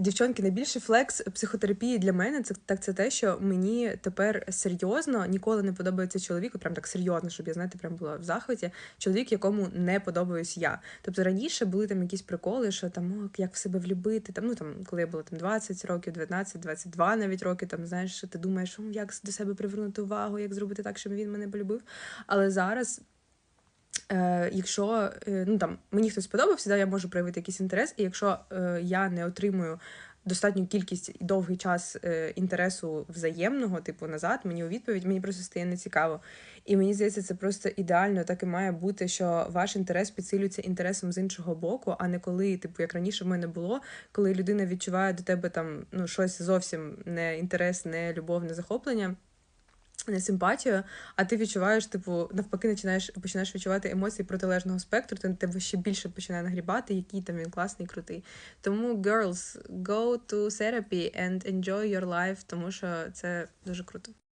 Дівчонки, найбільший флекс психотерапії для мене це так це те, що мені тепер серйозно ніколи не подобається чоловік, от прям так серйозно, щоб я знаєте, прям була в захваті. Чоловік, якому не подобаюсь я. Тобто раніше були там якісь приколи, що там о, як в себе влюбити. Там, ну там, коли я була там 20 років, 19, 22 навіть роки, там знаєш, ти думаєш, «М, як до себе привернути увагу, як зробити так, щоб він мене полюбив. Але зараз. Е, якщо е, ну там мені хтось сподобався, да, я можу проявити якийсь інтерес, і якщо е, я не отримую достатню кількість і довгий час е, інтересу взаємного, типу назад, мені у відповідь, мені просто стає нецікаво. І мені здається, це просто ідеально так і має бути, що ваш інтерес підсилюється інтересом з іншого боку, а не коли, типу, як раніше в мене було, коли людина відчуває до тебе там ну щось зовсім не інтерес, не любов, не захоплення симпатію, а ти відчуваєш, типу, навпаки, починаєш починаєш відчувати емоції протилежного спектру, то тебе ще більше починає нагрібати, який там він класний, крутий. Тому, girls, go to therapy and enjoy your life, тому що це дуже круто.